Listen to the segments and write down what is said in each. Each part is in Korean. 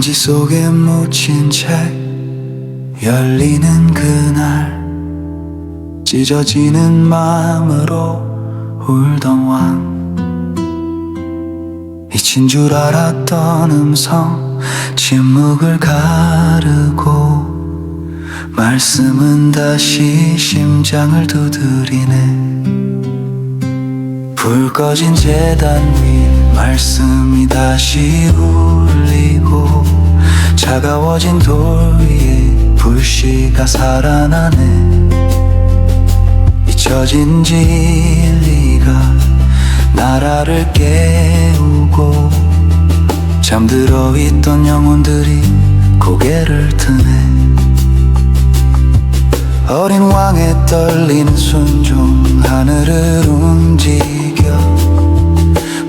먼지 속에 묻힌 채 열리는 그날 찢어지는 마음으로 울던 왕. 잊힌 줄 알았던 음성 침묵을 가르고 말씀은 다시 심장을 두드리네. 불 꺼진 재단 위 말씀이 다시 울리고 차가워진 돌 위에 불씨가 살아나네. 잊혀진 진리가 나라를 깨우고 잠들어 있던 영혼들이 고개를 드네. 어린 왕의 떨리는 순종 하늘을 움직여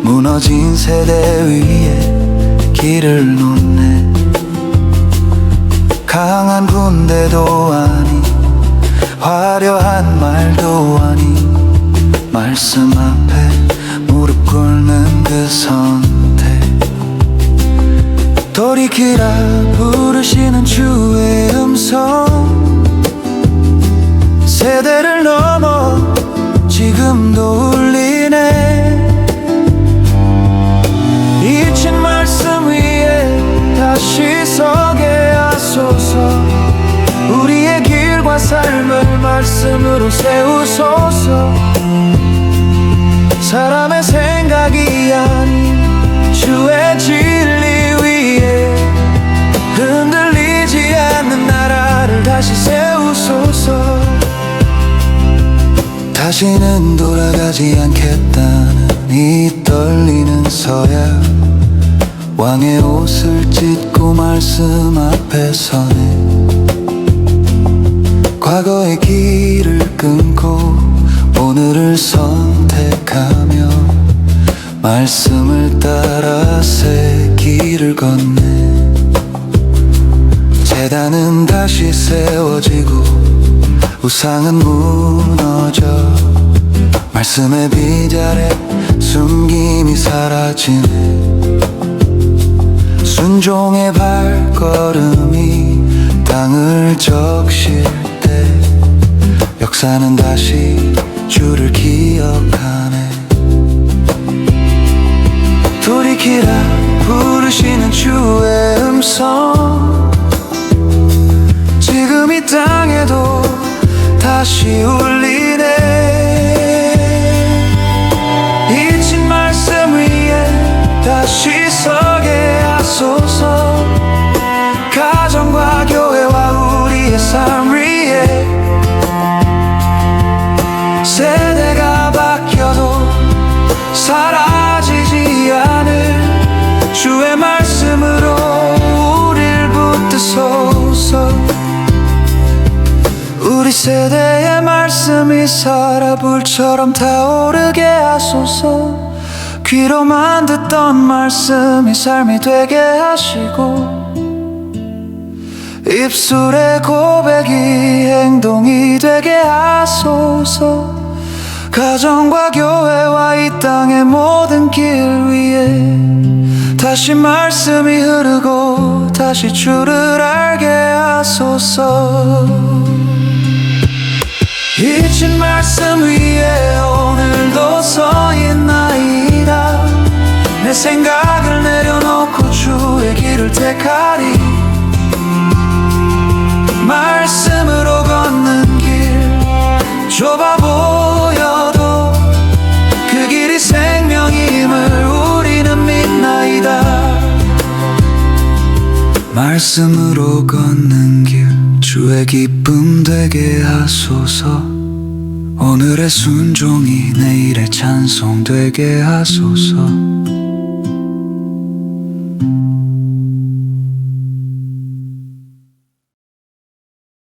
무너진 세대 위에 길을 놓네 강한 군대도 아니 화려한 말도 아니 말씀 앞에 무릎 꿇는 그 선택. 돌이키라 부르시는 주의 음성. 세대를 넘어 지금도 울리 말씀으로 세우소서. 사람의 생각이 아닌 주의 진리 위에 흔들리지 않는 나라를 다시 세우소서. 다시는 돌아가지 않겠다는 이 떨리는 서약 왕의 옷을 찢고 말씀 앞에 서네 과거의 길을 끊고 오늘을 선택하며 말씀을 따라 새 길을 걷네. 재단은 다시 세워지고 우상은 무너져 말씀의 비자래 숨김이 사라지네 주를 기억하네. 돌이키라 부르시는 주의 음성. 지금 이 땅에도 다시 울리네 주의 말씀으로 우릴 붙드소서 우리 세대의 말씀이 살아 불처럼 타오르게 하소서. 귀로만 듣던 말씀이 삶이 되게 하시고 입술의 고백이 행동이 되게 하소서. 가정과 교회와 이 땅의 모든 길 위에 다시 말씀이 흐르고 다시 주를 알게 하소서. 잊힌 말씀 위에 오늘도 서 있나이다. 내 생각 말씀으로 걷는 길 주의 기쁨 되게 하소서. 오늘의 순종이 내일의 찬송 되게 하소서